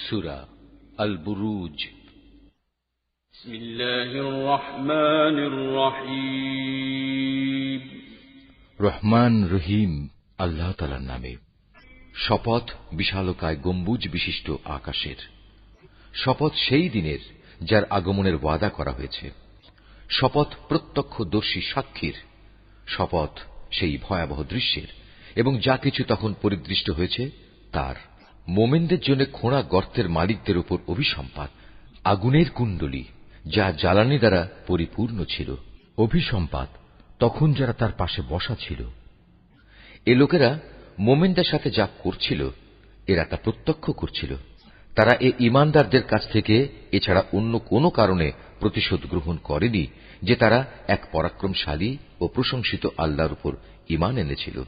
সুরা আল বুরুজ بسم الله الرحمن الرحيم রহমান রহিম আল্লাহ তালার নামে শপথ বিশালকায় গম্বুজ বিশিষ্ট আকাশের শপথ সেই দিনের যার আগমনের ওয়াদা করা হয়েছে শপথ প্রত্যক্ষদর্শী সাক্ষীর শপথ সেই ভয়াবহ দৃশ্যের এবং যা কিছু তখন পরিদৃষ্ট হয়েছে তার মোমেনদের জন্য খোঁড়া গর্তের মালিকদের উপর অভিসম্পাদ আগুনের কুণ্ডলী, যা জ্বালানি দ্বারা পরিপূর্ণ ছিল। অভিসম্পাদ তখন যারা তার পাশে বসা ছিল। এ লোকেরা মোমেনদের সাথে যা করছিল, এরা তা প্রত্যক্ষ করছিল। তারা এ ইমানদারদের কাছ থেকে এছাড়া অন্য কোনো কারণে প্রতিশোধ গ্রহণ করেনি, যে তারা এক পরাক্রমশালী ও প্রশংসিত আল্লাহর উপর ইমান এনেছিল।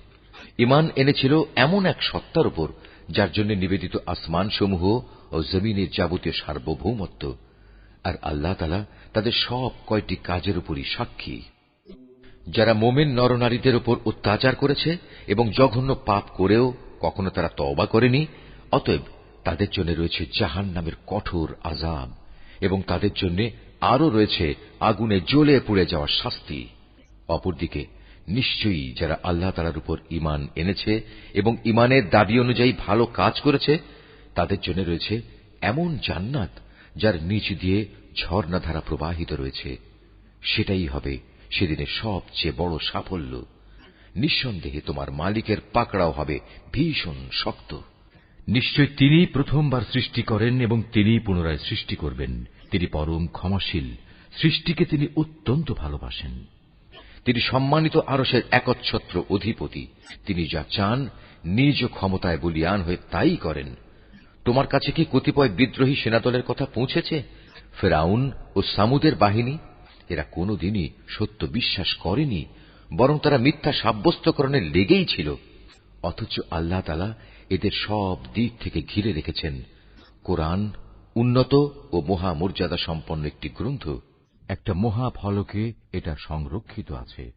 ইমান এনেছিল এমন এক সত্তার উপর যার জন্য নিবেদিত আসমানসমূহ ও জমিনের যাবতীয় সার্বভৌমত্ব। আর আল্লাহ তালা তাদের সব কয়টি কাজের উপরই সাক্ষী। যারা মোমেন নরনারীদের উপর অত্যাচার করেছে এবং জঘন্য পাপ করেও কখনো তারা তওবা করেনি, অতএব তাদের জন্য রয়েছে জাহান নামের কঠোর আজাব এবং তাদের জন্য আরও রয়েছে আগুনে জ্বলে পুড়ে যাওয়ার শাস্তি। অপরদিকে নিশ্চয়ই যারা আল্লাহ তালার উপর ইমান এনেছে এবং ইমানের দাবি অনুযায়ী ভালো কাজ করেছে, তাদের জন্য রয়েছে এমন জান্নাত যার নিচ দিয়ে ঝর্ণাধারা প্রবাহিত রয়েছে। সেটাই হবে সেদিনের সবচেয়ে বড় সাফল্য। নিঃসন্দেহে তোমার মালিকের পাকড়াও হবে ভীষণ শক্ত। নিশ্চয় তিনি প্রথমবার সৃষ্টি করেন এবং তিনি পুনরায় সৃষ্টি করবেন। তিনি পরম ক্ষমাশীল। সৃষ্টিকে তিনি অত্যন্ত ভালোবাসেন। তিনি সম্মানিত আরসের একচ্ছত্র অধিপতি। তিনি যা চান, নিজ ক্ষমতায় বলিয়ান হয়ে তাই করেন। তোমার কাছে কি কতিপয় বিদ্রোহী সেনাদলের কথা পৌঁছেছে? ফেরাউন ও সামুদের বাহিনী? এরা কোনদিনই সত্য বিশ্বাস করেনি, বরং তারা মিথ্যা সাব্যস্তকরণে লেগেই ছিল। অথচ আল্লাহ তালা এদের সব দিক থেকে ঘিরে রেখেছেন। কোরআন উন্নত ও মহামর্যাদা সম্পন্ন একটি গ্রন্থ। একটা মহাফলকে এটা সংরক্ষিত আছে।